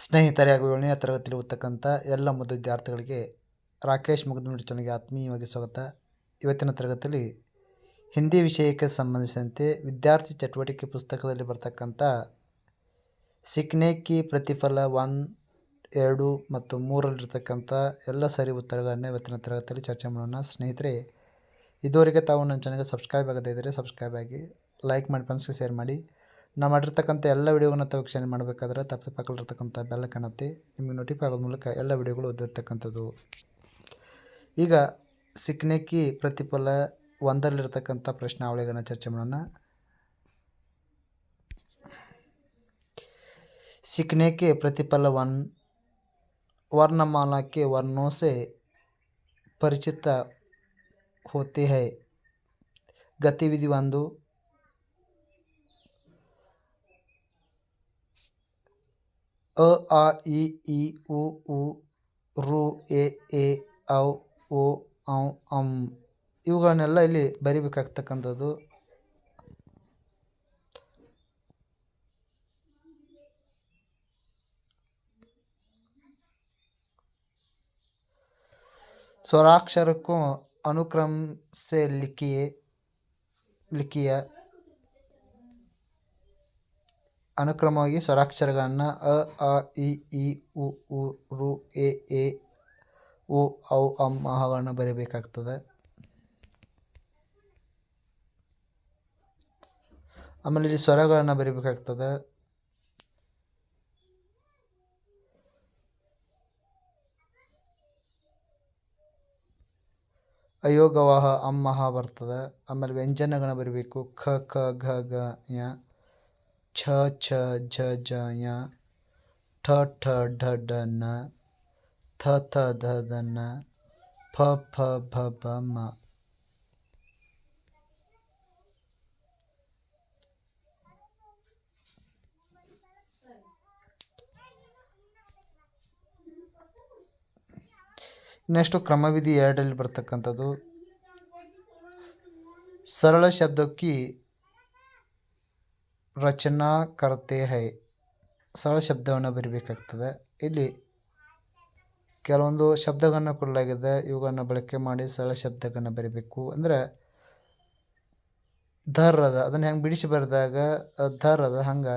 ಸ್ನೇಹಿತರೆ ಹಾಗೂ ಏಳನೇ ತರಗತಿಯಲ್ಲಿ ಓದ್ತಕ್ಕಂಥ ಎಲ್ಲ ಮುದ್ದು ವಿದ್ಯಾರ್ಥಿಗಳಿಗೆ ರಾಕೇಶ್ ಮುಗ್ದಮುಡಿ ಚಾನಲ್ಗೆ ಆತ್ಮೀಯವಾಗಿ ಸ್ವಾಗತ. ಇವತ್ತಿನ ತರಗತಿಯಲ್ಲಿ ಹಿಂದಿ ವಿಷಯಕ್ಕೆ ಸಂಬಂಧಿಸಿದಂತೆ ವಿದ್ಯಾರ್ಥಿ ಚಟುವಟಿಕೆ ಪುಸ್ತಕದಲ್ಲಿ ಬರ್ತಕ್ಕಂಥ ಸಿಕ್ನೇಕಿ ಪ್ರತಿಫಲ ಒನ್, ಎರಡು ಮತ್ತು ಮೂರಲ್ಲಿರ್ತಕ್ಕಂಥ ಎಲ್ಲ ಸರಿ ಉತ್ತರಗಳನ್ನು ಇವತ್ತಿನ ತರಗತಿಯಲ್ಲಿ ಚರ್ಚೆ ಮಾಡೋಣ. ಸ್ನೇಹಿತರೆ, ಇದುವರೆಗೆ ತಾವು ನನ್ನ ಚಾನಲ್ಗೆ ಸಬ್ಸ್ಕ್ರೈಬ್ ಆಗದೇ ಇದ್ದರೆ ಸಬ್ಸ್ಕ್ರೈಬ್ ಆಗಿ, ಲೈಕ್ ಮಾಡಿ ಫ್ರೆಂಡ್ಸ್ಗೆ ಶೇರ್ ಮಾಡಿ. ನಾವು ಮಾಡಿರ್ತಕ್ಕಂಥ ಎಲ್ಲ ವಿಡಿಯೋಗಳನ್ನ ತಾವು ವೀಕ್ಷಣೆ ಮಾಡಬೇಕಾದ್ರೆ ತಪ್ಪು ಪಕ್ಕದಲ್ಲಿರ್ತಕ್ಕಂಥ ಬೆಲ್ಲ ಕಾಣುತ್ತೆ ನಿಮಗೆ ನೋಟಿಫೈ ಆಗೋದ ಮೂಲಕ ಎಲ್ಲ ವಿಡಿಯೋಗಳು ಓದಿರ್ತಕ್ಕಂಥದ್ದು ಈಗ ಸಿಕ್ನೆಕಿ ಪ್ರತಿಫಲ ಒಂದರಲ್ಲಿರ್ತಕ್ಕಂಥ ಪ್ರಶ್ನಾವಳಿಗಳನ್ನ ಚರ್ಚೆ ಮಾಡೋಣ सीखने के प्रतिफल वन वर्णमाला के वर्णों से परिचित होते हैं गतिविधि ಒಂದು ಅ ಆ ಇ ಈ ಉ ಊ ರು ಎ ಎ ಔ ಒ ಔ ಅಂ ಇವುಗಳನ್ನೆಲ್ಲ ಇಲ್ಲಿ ಬರಿಬೇಕಾಗ್ತಕ್ಕಂಥದ್ದು. ಸ್ವರಾಕ್ಷರಕ್ಕೂ ಅನುಕ್ರಮಿಸಲಿಕ್ಕೆಯೇ ಲಿಖಿಯ ಅನುಕ್ರಮವಾಗಿ ಸ್ವರಾಕ್ಷರಗಳನ್ನ ಅ, ಆ, ಇ, ಈ, ಉ ಉ, ರು, ಎ ಎ, ಉ, ಔ, ಅಂ ಅಹಗಳನ್ನು ಬರೀಬೇಕಾಗ್ತದೆ. ಆಮೇಲೆ ಇಲ್ಲಿ ಸ್ವರಗಳನ್ನು ಬರೀಬೇಕಾಗ್ತದೆ. ಅಯೋಗವಾಹ ಅಮ್ಮಹ ಬರ್ತದೆ. ಆಮೇಲೆ ವ್ಯಂಜನಗಳನ್ನ ಬರಿಬೇಕು. ಖ ಖ ಘ ಗ ಯ. ಛ ಛ, ಝ ಝ, ಯ, ಠ ಠ, ಢ ಢ, ನ, ಥ ಥ, ಧ ಧ, ನ ಫ ಫ ಭ ಭ ಮ. ನೆಕ್ಸ್ಟು ಕ್ರಮವಿಧಿ ಎರಡರಲ್ಲಿ ಬರ್ತಕ್ಕಂಥದ್ದು ಸರಳ ಶಬ್ದಕ್ಕೆ ರಚನಾ ಕರ್ತೆ ಹೈ. ಸರಳ ಶಬ್ದವನ್ನು ಬರಿಬೇಕಾಗ್ತದೆ ಇಲ್ಲಿ ಕೆಲವೊಂದು ಶಬ್ದಗಳನ್ನು ಕೊಡಲಾಗಿದೆ. ಇವುಗಳನ್ನು ಬಳಕೆ ಮಾಡಿ ಸರಳ ಶಬ್ದಗಳನ್ನು ಬರಿಬೇಕು. ಅಂದರೆ ಧರ್ ಅದ ಅದನ್ನು ಹೆಂಗೆ ಬಿಡಿಸಿ ಬರೆದಾಗ ಧರ್ ಅದ ಹಂಗೆ,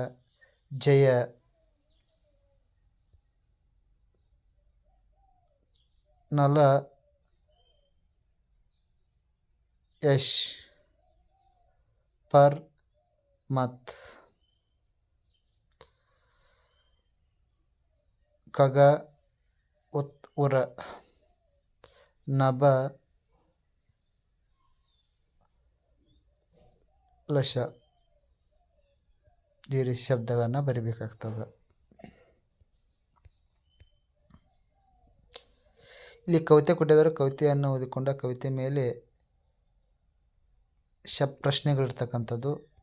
ಜಯ. ನಲ, ಯಶ್. ಪರ್ ಮತ್ ಖಗ ಉತ್ ಉರ ನಭ ಲಶ ರೀತಿ ಶಬ್ದಗಳನ್ನು ಬರಿಬೇಕಾಗ್ತದೆ. ಇಲ್ಲಿ ಕವಿತೆ ಕೊಟ್ಟಿದ್ದಾರೆ. ಕವಿತೆಯನ್ನು ಓದಿಕೊಂಡ ಕವಿತೆ ಮೇಲೆ ಶಬ್ ಪ್ರಶ್ನೆಗಳಿರ್ತಕ್ಕಂಥದ್ದು.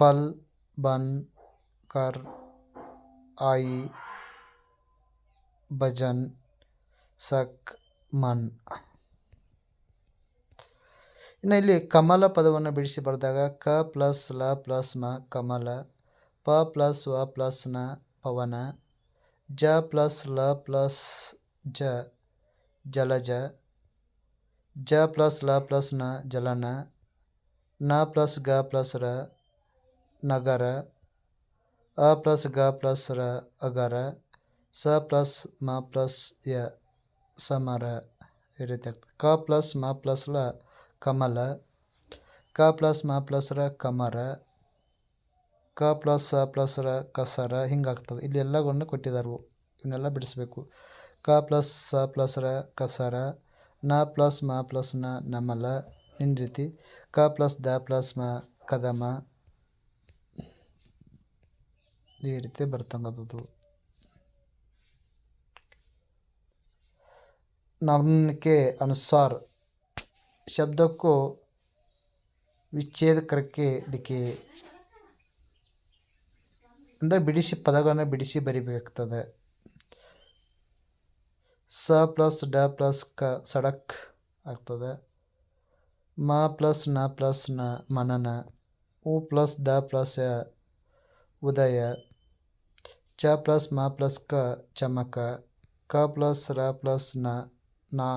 ಪಲ್ ಬನ್ ಕರ್ ಆಯಿ ಭಜನ್ ಸಕ್ ಮನ್. ಇನ್ನು ಇಲ್ಲಿ ಕಮಲ ಪದವನ್ನು ಬಿಡಿಸಿ ಬರೆದಾಗ ಕ ಪ್ಲಸ್ ಲ ಪ್ಲಸ್ ಮ ಕಮಲ, ಪ ಪ್ಲಸ್ ವ ಪ್ಲಸ್ನ ಪವನ, ಜ ಪ್ಲಸ್ ಲ ಪ್ಲಸ್ ಜ ಜಲಜ, ಜ ಪ್ಲಸ್ ಲ ಪ್ಲಸ್ನ ಜಲನ, ನ ಪ್ಲಸ್ ಗ ಪ್ಲಸ್ ರ ನಗರ. ಅ ಪ್ಲಸ್ ಗ ಪ್ಲಸ್ ರ ಅಗರ. ಸ ಪ್ಲಸ್ ಮ ಪ್ಲಸ್ ಯ ಸಮರ ಈ ರೀತಿ ಆಗ್ತದೆ ಕ ಪ್ಲಸ್ ಮ ಪ್ಲಸ್ ಲ ಕಮಲ. ಕ ಪ್ಲಸ್ ಮ ಪ್ಲಸ್ ರ ಕಮರ. ಕ ಪ್ಲಸ್ ಸ ಪ್ಲಸ್ ರ ಕಸರ ಹಿಂಗಾಗ್ತದೆ. ಇಲ್ಲಿ ಎಲ್ಲವನ್ನು ಕೊಟ್ಟಿದ್ದಾರೆ ಇವನ್ನೆಲ್ಲ ಬಿಡಿಸ್ಬೇಕು. ಕ ಪ್ಲಸ್ ಸ ಪ್ಲಸ್ ರ ಕಸರ. ನ ಪ್ಲಸ್ ಮ ಪ್ಲಸ್ನ ನಮಲ. ಇನ್ ರೀತಿ. ಕ ಪ್ಲಸ್ ದ ಪ್ಲಸ್ ಮ ಕದಮ. ಈ ರೀತಿ ಬರ್ತಂಗದದು ನಂಬಿಕೆ ಅನುಸಾರ ಶಬ್ದಕ್ಕೂ ವಿಚ್ಛೇದ ಕರಕ್ಕೆ ಲಿಖಿ ಅಂದರೆ ಬಿಡಿಸಿ ಪದಗಳನ್ನು ಬಿಡಿಸಿ ಬರಿಬೇಕಾಗ್ತದೆ. ಸ ಪ್ಲಸ್ ಡ ಪ್ಲಸ್ ಕ ಸಡಕ್ ಆಗ್ತದೆ. ಮ ಪ್ಲಸ್ನ ಪ್ಲಸ್ನ ಮನನ, ಉ ಪ್ಲಸ್ ದ ಪ್ಲಸ್ ಉದಯ ಚ ಪ್ಲಸ್ ಮ ಪ್ಲಸ್ ಕ ಚಮಕ, ಕ ಪ್ಲಸ್ ರ ಪ್ಲಸ್ನ, ನಾ,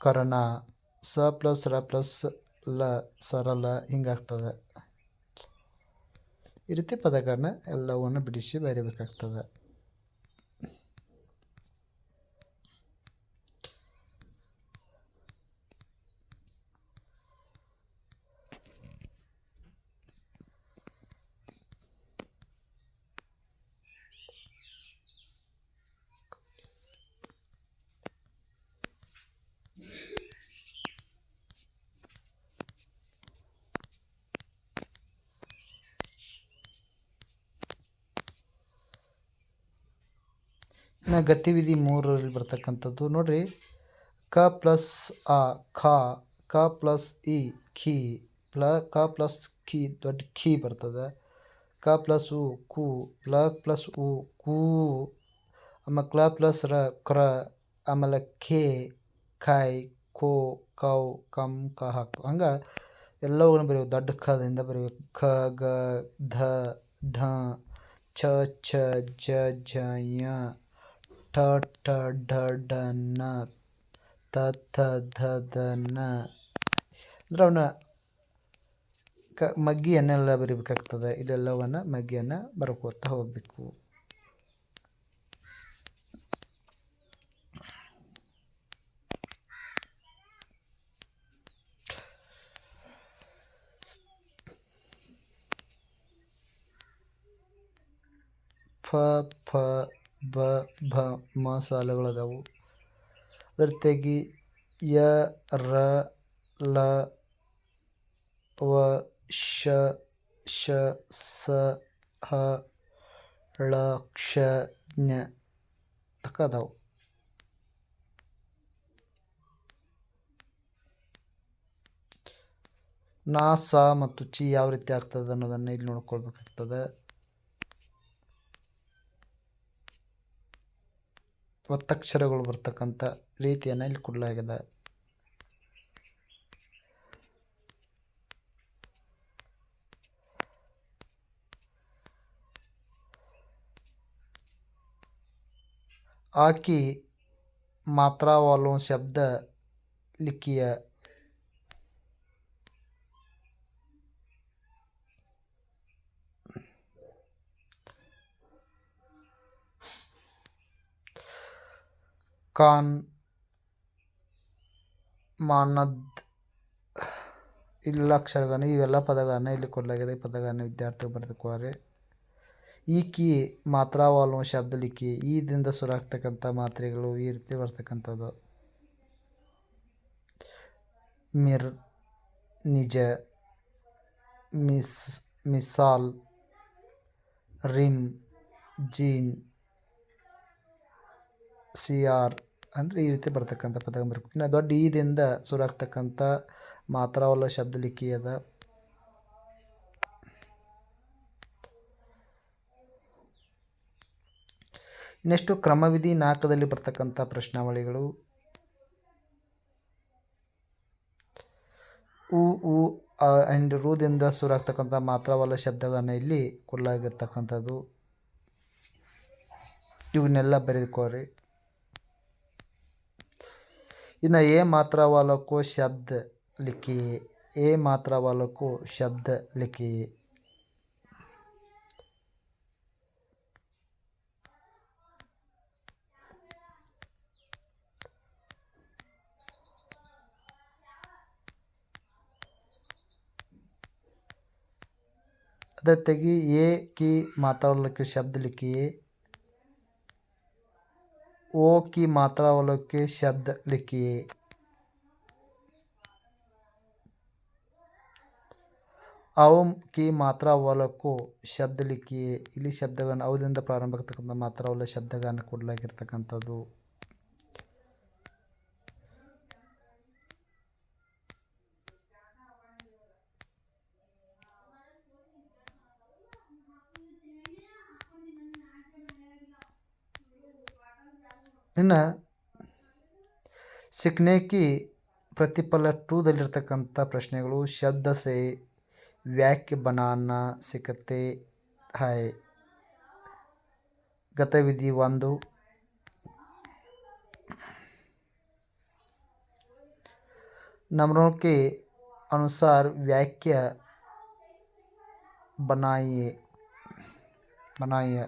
ಕರಣ, ಸ ಪ್ಲಸ್ ರ ಪ್ಲಸ್ ಲ, ಸರಳ ಹಿಂಗಾಗ್ತದೆ. ಈ ರೀತಿ ಪದಗಳನ್ನ ಎಲ್ಲವನ್ನು ಬಿಡಿಸಿ ಬರೀಬೇಕಾಗ್ತದೆ. ಇನ್ನು ಗತಿವಿಧಿ ಮೂರರಲ್ಲಿ ಬರ್ತಕ್ಕಂಥದ್ದು. ನೋಡ್ರಿ, ಕ ಪ್ಲಸ್ ಅ ಖ, ಕ ಪ್ಲಸ್ ಇ, ಖಿ, ಪ್ಲ, ಕ ಪ್ಲಸ್ ಖಿ, ದೊಡ್ಡ ಖಿ ಬರ್ತದೆ. ಕ ಪ್ಲಸ್ ಉ, ಕು ಪ್ಲ ಪ್ಲಸ್ ಉ, ಕು ಆಮೇಲೆ ಕ್ಲ ಪ್ಲಸ್ ರ, ಕ್ರ, ಆಮೇಲೆ ಖೇ, ಖೋ ಕೌ, ಕಂ, ಕ ಹಾಕ್ ಹಂಗೆ ಎಲ್ಲವನ್ನು ಬರೀಬೇಕು. ದೊಡ್ಡ ಖದಿಂದ ಬರೀಬೇಕು. ಖ, ಗ, ಧ, ಢ, ಛ ಛ, ಜ ಝ ಯ ಠ ಠ ಢ ಢ ನ ತ ಥ ಧ ಧ ನ ಅಂದ್ರೆ ಅವನ್ನ ಕ, ಮಗ್ಗಿಯನ್ನೆಲ್ಲ ಬರಿಬೇಕಾಗ್ತದೆ. ಇಲ್ಲೆಲ್ಲವನ್ನು ಮಗ್ಗಿಯನ್ನು ಬರ್ಕೋತಾ ಹೋಗಬೇಕು. ಫ ಫ ಬ, ಭ, ಮ ಸಾಲುಗಳದಾವು. ಅದ್ರ ತೆಗಿ, ಯ, ರ, ಲ, ವ, ಶ ಶ, ಸ, ಹ, ಳ, ಕ್ಷ ಜ್ಞ ತಕ್ಕ ಅದಾವು ನಾ, ಸ ಮತ್ತು ಚಿ ಯಾವ ರೀತಿ ಆಗ್ತದೆ ಅನ್ನೋದನ್ನು ಇಲ್ಲಿ ನೋಡ್ಕೊಳ್ಬೇಕಾಗ್ತದೆ. ಒತ್ತಕ್ಷರಗಳು ಬರ್ತಕ್ಕಂಥ ರೀತಿಯನ್ನು ಇಲ್ಲಿ ಕೊಡಲಾಗಿದೆ. ಆಕಿ ಮಾತ್ರಾವಾಲೋನ್ ಶಬ್ದ ಲಿಖಿಯ ಖಾನ್ ಮಾನದ್ ಇಲ್ಲ ಅಕ್ಷರಗಳನ್ನು ಇವೆಲ್ಲ ಪದಗಳನ್ನು ಇಲ್ಲಿ ಕೊಡಲಾಗಿದೆ. ಈ ಪದಗಳನ್ನು ವಿದ್ಯಾರ್ಥಿಗಳು ಬರೆದುಕೊಳ್ಳಿ ಈಕಿ ಮಾತ್ರಾವಾಲ್ವ ಈ ಈದಿಂದ ಸುರಾಗ್ತಕ್ಕಂಥ ಮಾತ್ರೆಗಳು ಈ ರೀತಿ ಬರ್ತಕ್ಕಂಥದ್ದು. ಮಿರ್, ನಿಜ, ಮಿಸ್, ಮಿಸಾಲ್, ರಿಮ್, ಜೀನ್ ಸಿಯಾರ್ ಅಂದರೆ ಈ ರೀತಿ ಬರ್ತಕ್ಕಂಥ ಪದ ಬರಬೇಕು ಇನ್ನು ದೊಡ್ಡ ಈದಿಂದ ಸೂರಾಗ್ತಕ್ಕಂಥ ಮಾತ್ರವಲ್ಲ ಶಬ್ದ ಲಿಖಿಯದ ಇನ್ನೆಷ್ಟು ಕ್ರಮವಿಧಿ ನಾಲ್ಕದಲ್ಲಿ ಬರ್ತಕ್ಕಂಥ ಪ್ರಶ್ನಾವಳಿಗಳು. ಉ ಉ ಆ್ಯಂಡ್ ರೂದಿಂದ ಸುರಾಗ್ತಕ್ಕಂಥ ಮಾತ್ರವಲ್ಲ ಶಬ್ದಗಳನ್ನು ಇಲ್ಲಿ ಕೊಡಲಾಗಿರ್ತಕ್ಕಂಥದ್ದು ಇವನ್ನೆಲ್ಲ ಬರೆದುಕೋರಿ. ಇನ್ನು ಎ ಮಾತ್ರ वालों ಶಬ್ದ लिखिए ಎ ಮಾತ್ರ वालों ಶಬ್ದ लिखिए ಅದತ್ತೆಗೆ ಎ की मात्रा वालों के शब्द लिखिए ओ की मात्रा वालों के शब्द लिखिए ಅವು ಕಿ ಮಾತ್ರ ಅವಲಕ್ಕೂ ಶಬ್ದ ಲಿಖಿಯೇ ಇಲ್ಲಿ ಶಬ್ದಗಳನ್ನು ಅವದಿಂದ ಪ್ರಾರಂಭ ಆಗ್ತಕ್ಕಂಥ ಮಾತ್ರ ಅವಲ ಶಬ್ದಗಳನ್ನು ಕೊಡಲಾಗಿರ್ತಕ್ಕಂಥದ್ದು ಇನ್ನು ಸಿಕ್ನೇಕಿ ಪ್ರತಿಫಲ ಟೂದಲ್ಲಿರ್ತಕ್ಕಂಥ ಪ್ರಶ್ನೆಗಳು ಶಬ್ದ ಸೆ ವ್ಯಾಕ್ಯ ಬನಾನ ಸಿಕ್ಕತ್ತೆ है गतिविधि ಒಂದು नंबरों के अनुसार वाक्य बनाइए बनाइए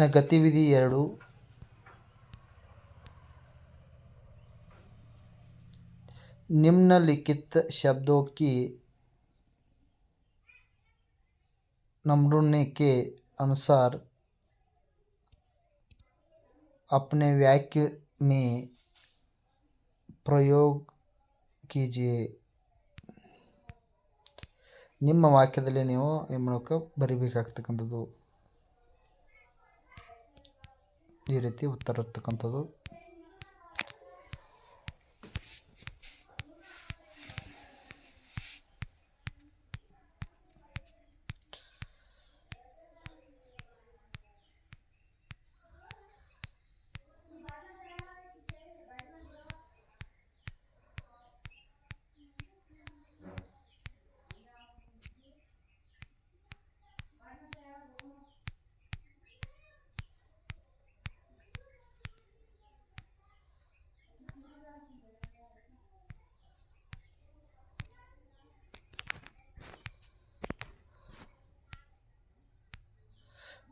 ಇನ್ನು ಗತಿವಿಧಿ ಎರಡು निम्नलिखित शब्दों की नमूने के अनुसार अपने वाक्य में ಪ್ರಯೋಗ ಕೀಜಿಯೆ ನಿಮ್ಮ ವಾಕ್ಯದಲ್ಲಿ ನೀವು ಈ ಮೂಲಕ ಬರಿಬೇಕಾಗ್ತಕ್ಕಂಥದ್ದು ಈ ರೀತಿ ಉತ್ತರ ಇರ್ತಕ್ಕಂಥದ್ದು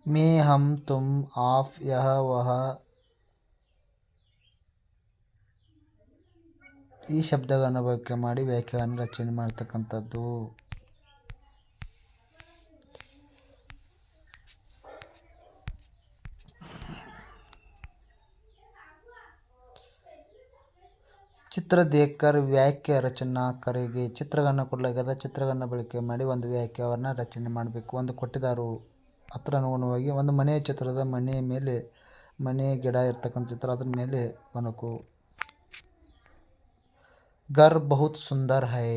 मैं हम तुम आप यह वह ಈ ಶಬ್ದಗಳನ್ನು ಬಳಕೆ ಮಾಡಿ ವ್ಯಾಖ್ಯಾನ ರಚನೆ ಮಾಡ್ತಕ್ಕಂಥದ್ದು ಚಿತ್ರ ದೇಕರ್ ವ್ಯಾಖ್ಯ ರಚನಾ ಕರೆಗೆ ಚಿತ್ರಗಳನ್ನು ಕೊಡಲಾಗದ ಚಿತ್ರಗಳನ್ನು ಬಳಕೆ ಮಾಡಿ ಒಂದು ವ್ಯಾಖ್ಯಾನವನ್ನು ರಚನೆ ಮಾಡಬೇಕು ಒಂದು ಕೊಟ್ಟಿದ್ದಾರು ಹತ್ರ ಅನುಗುಣವಾಗಿ ಒಂದು ಮನೆಯ ಚಿತ್ರದ ಮನೆಯ ಮೇಲೆ, ಮನೆ ಗಿಡ ಇರ್ತಕ್ಕಂಥ ಚಿತ್ರ ಅದರ ಮೇಲೆ ಒಣಕು ಗರ್ ಬಹುತ್ ಸುಂದರ್ ಹೈ.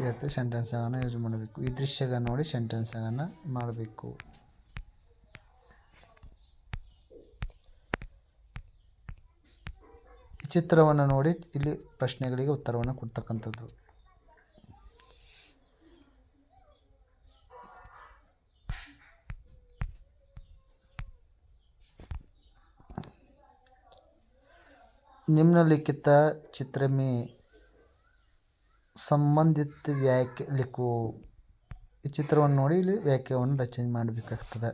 ಇವತ್ತು ಸೆಂಟೆನ್ಸ್ಗಳನ್ನು ಯೂಸ್ ಮಾಡಬೇಕು. ಈ ದೃಶ್ಯಗ ನೋಡಿ ಸೆಂಟೆನ್ಸ್ಗಳನ್ನು ಮಾಡಬೇಕು. ಚಿತ್ರವನ್ನು ನೋಡಿ ಇಲ್ಲಿ ಪ್ರಶ್ನೆಗಳಿಗೆ ಉತ್ತರವನ್ನು ಕೊಡ್ತಕ್ಕಂಥದ್ದು निम्नलिखित चित्र में ಸಂಬಂಧಿತ ವ್ಯಾಖ್ಯೆ ಲಿಖು ಈ ಚಿತ್ರವನ್ನು ನೋಡಿ ಇಲ್ಲಿ ವ್ಯಾಖ್ಯವನ್ನು ರಚನೆ ಮಾಡಬೇಕಾಗ್ತದೆ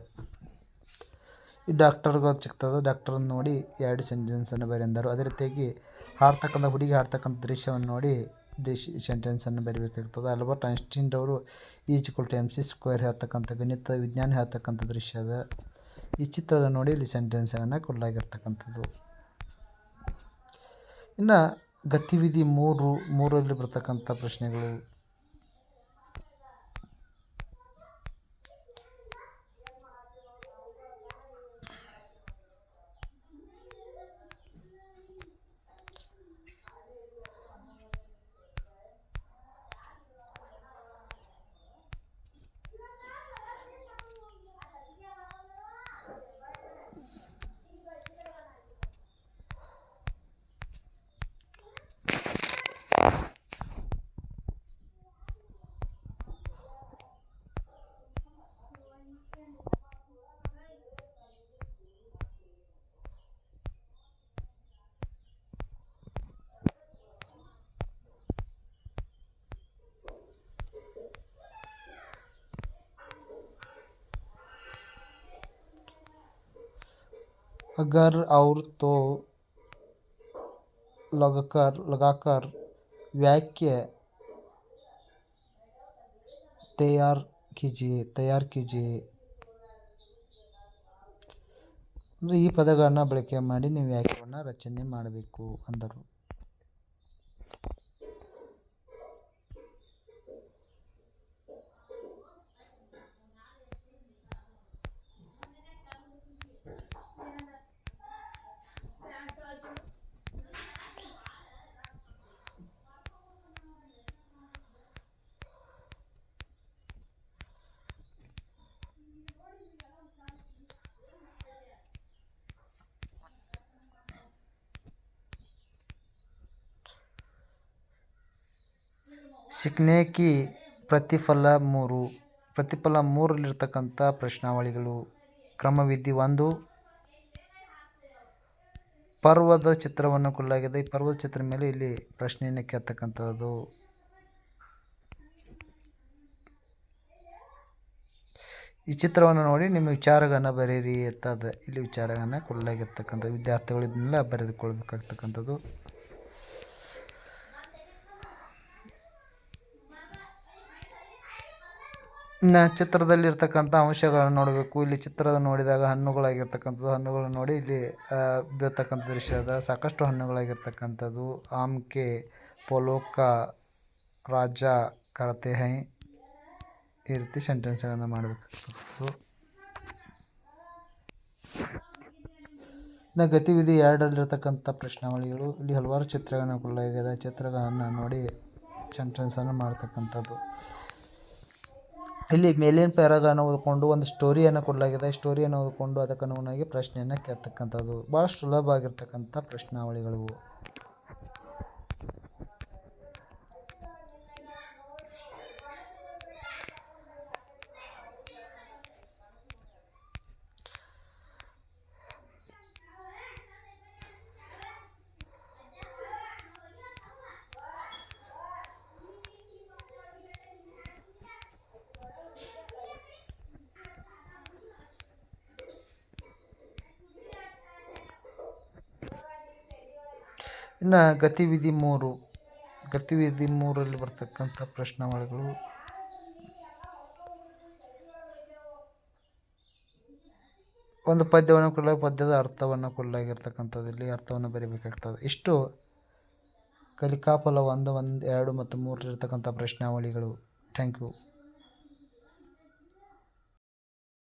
ಈ ಡಾಕ್ಟರ್ಗಳು ಡಾಕ್ಟರ್ ಡಾಕ್ಟರನ್ನು ನೋಡಿ ಎರಡು ಸೆಂಟೆನ್ಸನ್ನು ಬರೆಂದರು ಅದೇ ರೀತಿಯಾಗಿ ಹಾಡ್ತಕ್ಕಂಥ ಹುಡುಗಿ ಹಾಡ್ತಕ್ಕಂಥ ದೃಶ್ಯವನ್ನು ನೋಡಿ ಸೆಂಟೆನ್ಸ್ ಸೆಂಟೆನ್ಸನ್ನು ಬರೆಯಬೇಕಾಗುತ್ತದೆ ಆಲ್ಬರ್ಟ್ ಐನ್ಸ್ಟೈನ್ ಅವರು is equal to M C square ಹೇಳ್ತಕ್ಕಂಥ ಗಣಿತ ವಿಜ್ಞಾನ ಹೇಳ್ತಕ್ಕಂಥ ದೃಶ್ಯ ಅದ ಈ ಚಿತ್ರದ ನೋಡಿ ಇಲ್ಲಿ ಸೆಂಟೆನ್ಸನ್ನು ಕೊಡಲಾಗಿರ್ತಕ್ಕಂಥದ್ದು. ಇನ್ನು ಗತಿವಿಧಿ ಮೂರು ಮೂರಲ್ಲಿ ಬರ್ತಕ್ಕಂಥ ಪ್ರಶ್ನೆಗಳು. अगर और तो लगाकर लगाकर वाक्य तैयार कीजिए ತಯಾರ್ कीजिए ಅಂದರೆ ಈ ಪದಗಳನ್ನು ಬಳಕೆ ಮಾಡಿ ನೀವು ವಾಕ್ಯವನ್ನು ರಚನೆ ಮಾಡಬೇಕು ಅಂದರು ಸಿಕ್ನೇಕಿ ಪ್ರತಿಫಲ ಮೂರು. ಪ್ರತಿಫಲ ಮೂರಲ್ಲಿರ್ತಕ್ಕಂಥ ಪ್ರಶ್ನಾವಳಿಗಳು. ಕ್ರಮವಿಧಿ ಒಂದು. ಪರ್ವದ ಚಿತ್ರವನ್ನು ಕೊಡಲಾಗಿದೆ. ಈ ಪರ್ವದ ಚಿತ್ರ ಮೇಲೆ ಇಲ್ಲಿ ಪ್ರಶ್ನೆಯನ್ನು ಕೇಳ್ತಕ್ಕಂಥದ್ದು. ಈ ಚಿತ್ರವನ್ನು ನೋಡಿ ನಿಮ್ಮ ವಿಚಾರಗಳನ್ನು ಬರೀರಿ ಅಂತ ಇಲ್ಲಿ ವಿಚಾರಗಳನ್ನು ಕೊಡಲಾಗಿರ್ತಕ್ಕಂಥ ವಿದ್ಯಾರ್ಥಿಗಳು ಇದನ್ನೆಲ್ಲ ಬರೆದುಕೊಳ್ಬೇಕಾಗ್ತಕ್ಕಂಥದ್ದು. ಇನ್ನು ಚಿತ್ರದಲ್ಲಿರ್ತಕ್ಕಂಥ ಅಂಶಗಳನ್ನು ನೋಡಬೇಕು. ಇಲ್ಲಿ ಚಿತ್ರದ ನೋಡಿದಾಗ ಹಣ್ಣುಗಳಾಗಿರ್ತಕ್ಕಂಥದ್ದು. ಹಣ್ಣುಗಳನ್ನು ನೋಡಿ ಇಲ್ಲಿ ಬೀಳ್ತಕ್ಕಂಥ ದೃಶ್ಯ ಅದ. ಸಾಕಷ್ಟು ಹಣ್ಣುಗಳಾಗಿರ್ತಕ್ಕಂಥದ್ದು. ಆಮ್ಕೆ, ಪೊಲೋಕ, ರಾಜ, ಕರತೆ ಹೈ, ಈ ರೀತಿ ಸೆಂಟೆನ್ಸ್ಗಳನ್ನು ಮಾಡಬೇಕು. ಇನ್ನು ಗತಿವಿಧಿ ಎರಡರಲ್ಲಿರ್ತಕ್ಕಂಥ ಪ್ರಶ್ನಾವಳಿಗಳು. ಇಲ್ಲಿ ಹಲವಾರು ಚಿತ್ರಗಳನ್ನು ಕೊಡಲಾಗಿದೆ ಚಿತ್ರಗಳನ್ನು ನೋಡಿ ಸೆಂಟೆನ್ಸನ್ನು ಮಾಡ್ತಕ್ಕಂಥದ್ದು. ಇಲ್ಲಿ ಮೇಲಿನ ಪ್ಯಾರಾಗಳನ್ನು ಓದಿಕೊಂಡು ಒಂದು ಸ್ಟೋರಿಯನ್ನು ಕೊಡಲಾಗಿದೆ. ಸ್ಟೋರಿಯನ್ನು ಓದಿಕೊಂಡು ಅದಕ್ಕೆ ಅನುಗುಣವಾಗಿ ಪ್ರಶ್ನೆಯನ್ನು ಕೇಳ್ತಕ್ಕಂಥದ್ದು. ಭಾಳ ಸುಲಭ ಆಗಿರ್ತಕ್ಕಂಥ ಪ್ರಶ್ನಾವಳಿಗಳು. ಇನ್ನು ಗತಿವಿಧಿ ಮೂರು. ಗತಿವಿಧಿ ಮೂರಲ್ಲಿ ಬರ್ತಕ್ಕಂಥ ಪ್ರಶ್ನಾವಳಿಗಳು. ಒಂದು ಪದ್ಯವನ್ನು ಕೊಡಲಾಗ ಪದ್ಯದ ಅರ್ಥವನ್ನು ಕೊಡಲಾಗಿರ್ತಕ್ಕಂಥದ್ದು ಇಲ್ಲಿ ಅರ್ಥವನ್ನು ಬರೀಬೇಕಾಗ್ತದೆ. ಇಷ್ಟು ಕಲಿಕಾಫಲ ಒಂದು ಒಂದು, ಎರಡು ಮತ್ತು ಮೂರಲ್ಲಿರ್ತಕ್ಕಂಥ ಪ್ರಶ್ನಾವಳಿಗಳು. Thank you